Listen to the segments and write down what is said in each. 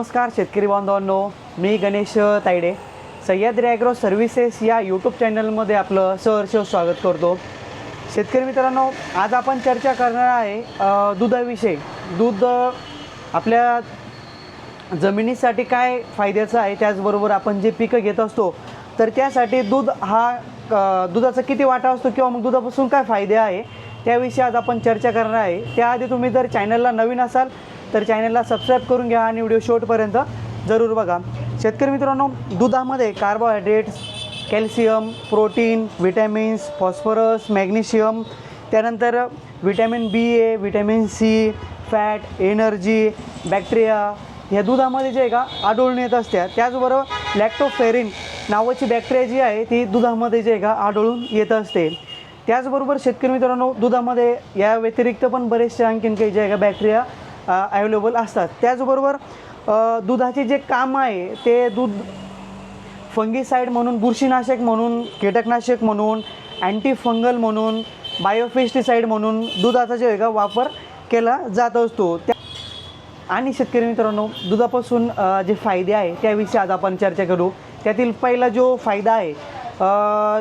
नमस्कार शेतकरी बांधवांनो. मी गणेश तायडे. सह्याद्री ॲग्रो सर्व्हिसेस या यूट्यूब चॅनलमध्ये आपलं सहर्ष स्वागत करतो. शेतकरी मित्रांनो आज आपण चर्चा करणार आहे दुधाविषयी. दूध आपल्या जमिनीसाठी काय फायद्याचं आहे त्याचबरोबर आपण जे पिकं घेत असतो तर त्यासाठी दूध हा दुधाचा किती वाटा असतो किंवा मग दुधापासून काय फायदे आहे त्याविषयी आज आपण चर्चा करणार आहे. त्याआधी तुम्ही जर चॅनलला नवीन असाल तर चॅनलला सबस्क्राईब करून घ्या आणि व्हिडिओ शेवटपर्यंत जरूर बघा. शेतकरी मित्रांनो दुधामध्ये carbohydrates calcium protein vitamins phosphorus magnesium त्यानंतर vitamin B A vitamin C fat energy bacteria ह्या दुधामध्ये जे आहे का आढळून येत असत्या. त्याचबरोबर लॅक्टोफेरिन नावाची बॅक्टेरिया जी आहे ती दुधामध्ये जे आहे का आढळून येत असते. त्याचबरोबर शेतकरी मित्रांनो दुधामध्ये या व्यतिरिक्त पण बरेचसे आणखीन काही जे आहे का बॅक्टेरिया अवेलेबल असतात. त्याचबरोबर दुधाचे जे काम आहे ते दूध फंगीसाईड म्हणून बुरशीनाशक म्हणून कीटकनाशक म्हणून अँटी फंगल म्हणून बायोफेस्टिसाईड म्हणून दुधाचा जे का वापर केला जात असतो. त्या आणि शेतकरी मित्रांनो दुधापासून जे फायदे आहे त्याविषयी आज आपण चर्चा करू. त्यातील पहिला जो फायदा आहे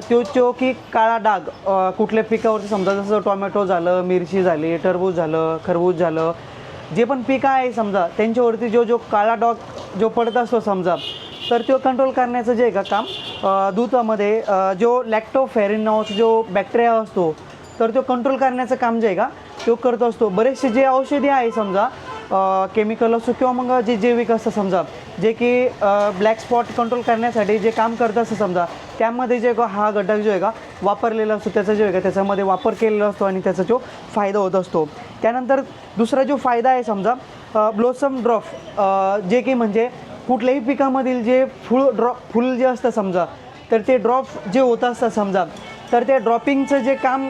तो तो की काळा डाग कुठल्या पिकावरती समजा जसं टोमॅटो झालं मिरची झाली टरबूज झालं खरबूज झालं जे पण पिकं आहे समजा त्यांच्यावरती जो जो काळा डॉग जो पडत असतो समजा तर तो कंट्रोल करण्याचं जे आहे का काम दुधामध्ये जो लॅक्टोफेरिन नावाचा जो बॅक्टेरिया असतो तर तो कंट्रोल करण्याचं काम जे आहे का तो करत असतो. बरेचसे जे औषधी आहे समजा केमिकल असो किंवा मग जे जैविक असतं समजा जे की ब्लॅक स्पॉट कंट्रोल करण्यासाठी जे काम करत असतं समजा त्यामध्ये जे का हा घटक जो आहे का वापरलेला असतो त्याचा जो आहे का त्याच्यामध्ये वापर केलेला असतो आणि त्याचा जो फायदा होत असतो. त्यानंतर दुसरा जो फायदा आहे समजा ब्लोसम ड्रॉप जे की म्हणजे कुठल्याही पिकामधील जे फुल ड्रॉप फुल जे असतं समजा तर ते ड्रॉप जे होत असतं समजा तर ते ड्रॉपिंगचं जे काम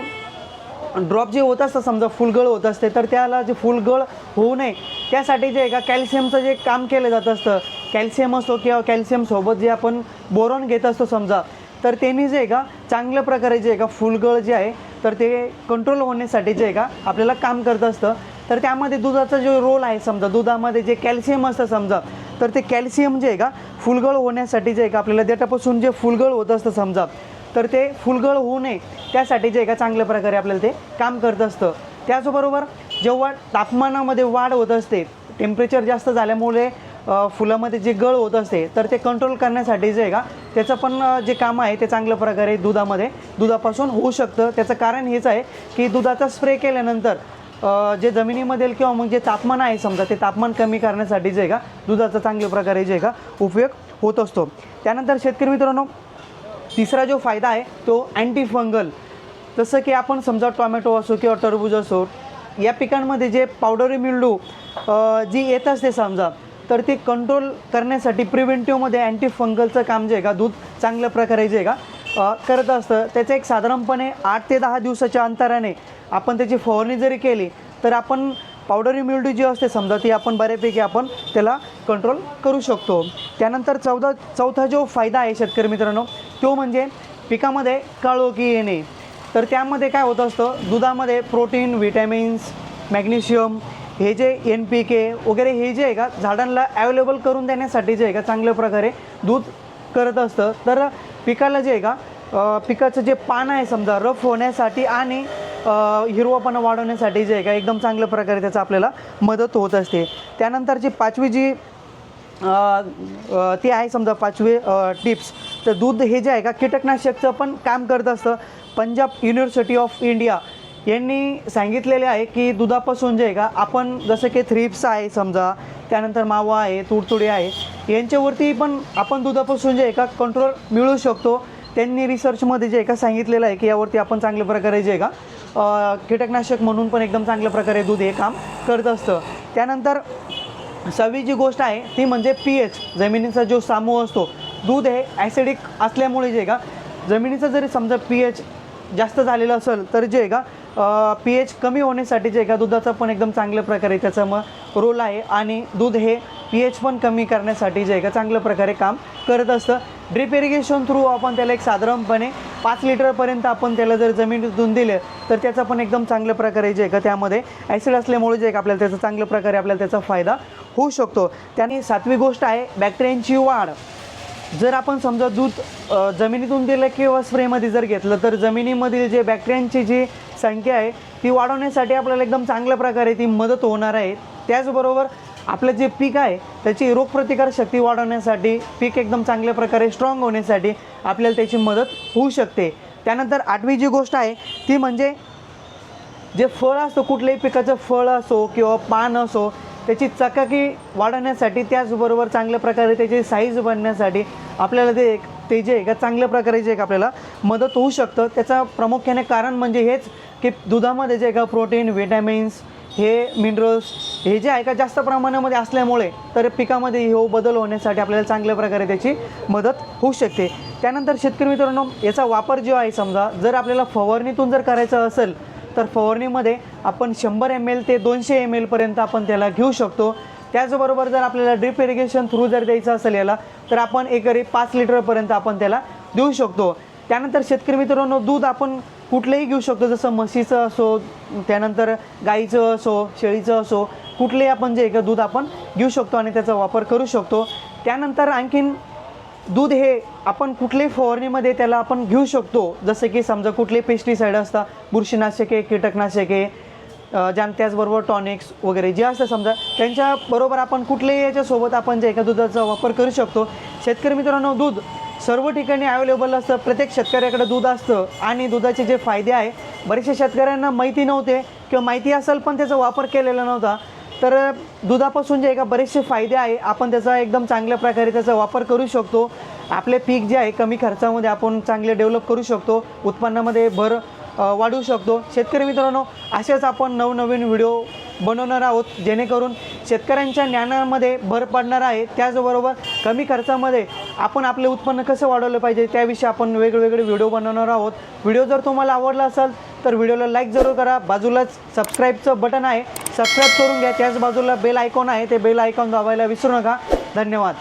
ड्रॉप जे होत असतं समजा फुलगळ होत असते तर त्याला जे फुलगळ होऊ नये. त्यासाठी जे आहे का कॅल्शियमचं जे काम केलं जात असतं कॅल्शियम असतो किंवा कॅल्शियमसोबत जे आपण बोरॉन घेत असतो समजा तर त्यांनी जे आहे का चांगल्या प्रकारे जे आहे का फुलगळ जे आहे तर ते कंट्रोल होण्यासाठी जे आहे का आपल्याला काम करत असतं. तर त्यामध्ये दुधाचा जो रोल आहे समजा दुधामध्ये जे कॅल्शियम असतं समजा तर ते कॅल्शियम जे आहे का फुलगळ होण्यासाठी जे आहे का आपल्याला देठापासून जे फुलगळ होत असतं समजा तर ते फुलगळ होऊ नये. त्यासाठी जे आहे का चांगल्या प्रकारे आपल्याला ते काम करत असतं. त्याचबरोबर जेव्हा तापमानामध्ये वाढ होत असते टेम्परेचर जास्त झाल्यामुळे फुलामध्ये जे गळ होत असते तर ते कंट्रोल करण्यासाठी जे आहे का? त्याचं पण जे काम आहे ते चांगल्या प्रकारे दुधामध्ये दुधापासून होऊ शकतं. त्याचं कारण हेच आहे की दुधाचा स्प्रे केल्यानंतर जे जमिनीमधील किंवा मग जे तापमान आहे समजा ते तापमान कमी करण्यासाठी जे आहे का? दुधाचा चांगल्या प्रकारे जे आहे का उपयोग होत असतो. त्यानंतर शेतकरी मित्रांनो तिसरा जो फायदा आहे तो अँटी फंगल जसं की आपण समजा टोमॅटो असो किंवा टरबूज असो या पिकांमध्ये जे पावडरी मिल्डू जी येत असते समजा तर ती कंट्रोल करण्यासाठी प्रिव्हेंटिव्हमध्ये अँटी फंगलचं काम जे आहे का दूध चांगल्या प्रकारे जे आहे का करत असतं. त्याचं एक साधारणपणे आठ ते दहा दिवसाच्या अंतराने आपण त्याची फवारणी जरी केली तर आपण पावडरी मिल्ड्यू जी असते समजा ती आपण बऱ्यापैकी आपण त्याला कंट्रोल करू शकतो. त्यानंतर चौदा चौथा जो फायदा आहे शेतकरी मित्रांनो तो म्हणजे पिकामध्ये काळोखी येणे. तर त्यामध्ये काय होत असतं? दुधामध्ये प्रोटीन व्हिटॅमिन्स मॅग्नेशियम हे जे एन पी के वगैरे हे जे आहे का झाडांना अवेलेबल करून देण्यासाठी जे आहे का चांगल्या प्रकारे दूध करत असतं. तर पिकाला जे आहे का पिकाचं जे पान आहे समजा रफ होण्यासाठी आणि हिरवापणा वाढवण्यासाठी जे आहे का एकदम चांगल्या प्रकारे त्याचा आपल्याला मदत होत असते. त्यानंतरची पाचवी जी ती आहे समजा पाचवे टिप्स. तर दूध हे जे आहे का कीटकनाशकचं पण काम करत असतं. पंजाब युनिव्हर्सिटी ऑफ इंडिया यांनी सांगितलेले आहे की दुधापासून जे आहे का आपण जसं की थ्रिप्स आहे समजा त्यानंतर मावा आहे तुडतुडे आहे यांच्यावरती पण आपण दुधापासून जे आहे का कंट्रोल मिळू शकतो. त्यांनी रिसर्चमध्ये जे आहे का सांगितलेलं आहे की यावरती आपण चांगल्या प्रकारे जे आहे का कीटकनाशक म्हणून पण एकदम चांगल्या प्रकारे दूध हे काम करत असतं. त्यानंतर सहावी जी गोष्ट आहे ती म्हणजे पी एच जमिनीचा जो सामूह असतो दूध हे ॲसिडिक असल्यामुळे जे आहे का जमिनीचं जरी समजा पी एच जास्त झालेलं असेल तर जे आहे का पी एच कमी होण्यासाठी जे आहे का दुधाचा पण एकदम चांगल्या प्रकारे त्याचा मग रोल आहे. आणि दूध हे पी एच पण कमी करण्यासाठी जे आहे का चांगल्या प्रकारे काम करत असतं. ड्रिप इरिगेशन थ्रू आपण त्याला एक साधारणपणे पाच लिटरपर्यंत आपण त्याला जर जमिनीतून दिलं तर त्याचा पण एकदम चांगल्या प्रकारे जे आहे का त्यामध्ये ॲसिड असल्यामुळे जे आहे का आपल्याला त्याचा चांगल्या प्रकारे आपल्याला त्याचा फायदा होऊ शकतो. त्याने सातवी गोष्ट आहे बॅक्टेरियांची वाढ. जर आपण समजा दूध जमिनीतून दिलं किंवा स्प्रेमध्ये जर घेतलं तर जमिनीमधील जे बॅक्टेरियांची जी संख्या आहे ती वाढवण्यासाठी आपल्याला एकदम चांगल्या प्रकारे ती मदत होणार आहे. त्याचबरोबर आपलं जे पीक आहे त्याची रोगप्रतिकार शक्ती वाढवण्यासाठी पीक एकदम चांगल्या प्रकारे स्ट्रॉंग होण्यासाठी आपल्याला त्याची मदत होऊ शकते. त्यानंतर आठवी जी गोष्ट आहे ती म्हणजे जे फळ असतं कुठल्याही पिकाचं फळ असो किंवा पान असो त्याची चकाकी वाढवण्यासाठी त्याचबरोबर चांगल्या प्रकारे त्याची साईज बनण्यासाठी आपल्याला ते एक ते जे आहे का चांगल्या प्रकारे जे एक आपल्याला मदत होऊ शकतं. त्याचं प्रामुख्याने कारण म्हणजे हेच की दुधामध्ये जे आहे का प्रोटीन विटॅमिन्स हे मिनरल्स हे जे आहे का जास्त प्रमाणामध्ये असल्यामुळे तर पिकामध्ये हे बदल होण्यासाठी आपल्याला चांगल्या प्रकारे त्याची मदत होऊ शकते. त्यानंतर शेतकरी मित्रांनो याचा वापर जो आहे समजा जर आपल्याला फवारणीतून जर करायचं असेल तर फवारणीमध्ये आपण शंभर एम एल ते दोनशे एम एलपर्यंत आपण त्याला घेऊ शकतो. त्याचबरोबर जर आपल्याला ड्रिप इरिगेशन थ्रू जर द्यायचं असेल याला तर आपण एकरी पाच लिटरपर्यंत आपण त्याला देऊ शकतो. त्यानंतर शेतकरी मित्रांनो दूध आपण कुठलंही घेऊ शकतो जसं म्हशीचं असो त्यानंतर गाईचं असो शेळीचं असो कुठलेही आपण जे एक दूध आपण घेऊ शकतो आणि त्याचा वापर करू शकतो. त्यानंतर आणखीन दूध हे आपण कुठल्याही फवारणीमध्ये त्याला आपण घेऊ शकतो. जसं की समजा कुठले पेस्टिसाईड असतात बुरशीनाशके कीटकनाशके अ, त्याचबरोबर टॉनिक्स वगैरे जे असतं समजा त्यांच्याबरोबर आपण कुठल्याही याच्यासोबत आपण जे एका दुधाचा वापर करू शकतो. शेतकरी मित्रांनो दूध सर्व ठिकाणी अवेलेबल असतं. प्रत्येक शेतकऱ्याकडे दूध असतं आणि दुधाचे जे फायदे आहे बरेचशा शेतकऱ्यांना माहिती नव्हते किंवा माहिती असेल पण त्याचा वापर केलेला नव्हता. तर दुधापासून जे एका बरेचसे फायदे आहे आपण त्याचा एकदम चांगल्या प्रकारे त्याचा वापर करू शकतो. आपले पीक जे आहे कमी खर्चामध्ये आपण चांगले डेव्हलप करू शकतो. उत्पन्नामध्ये भर वाढवू शकतो. शेतकरी मित्रांनो असेच आपण नवनवीन व्हिडिओ बनवणार आहोत जेणेकरून शेतकऱ्यांच्या ज्ञानामध्ये भर पडणार आहे. त्याचबरोबर कमी खर्चामध्ये आपण आपले उत्पन्न कसं वाढवलं पाहिजे त्याविषयी आपण वेगवेगळे व्हिडिओ बनवणार आहोत. व्हिडिओ जर तुम्हाला आवडला असेल तर व्हिडिओला लाईक जरूर करा. बाजूलाच सबस्क्राईबचं बटन आहे. सबस्क्राईब करून घ्या. त्याच बाजूला बेल आयकॉन आहे. ते बेल आयकॉन दाबायला विसरू नका. धन्यवाद.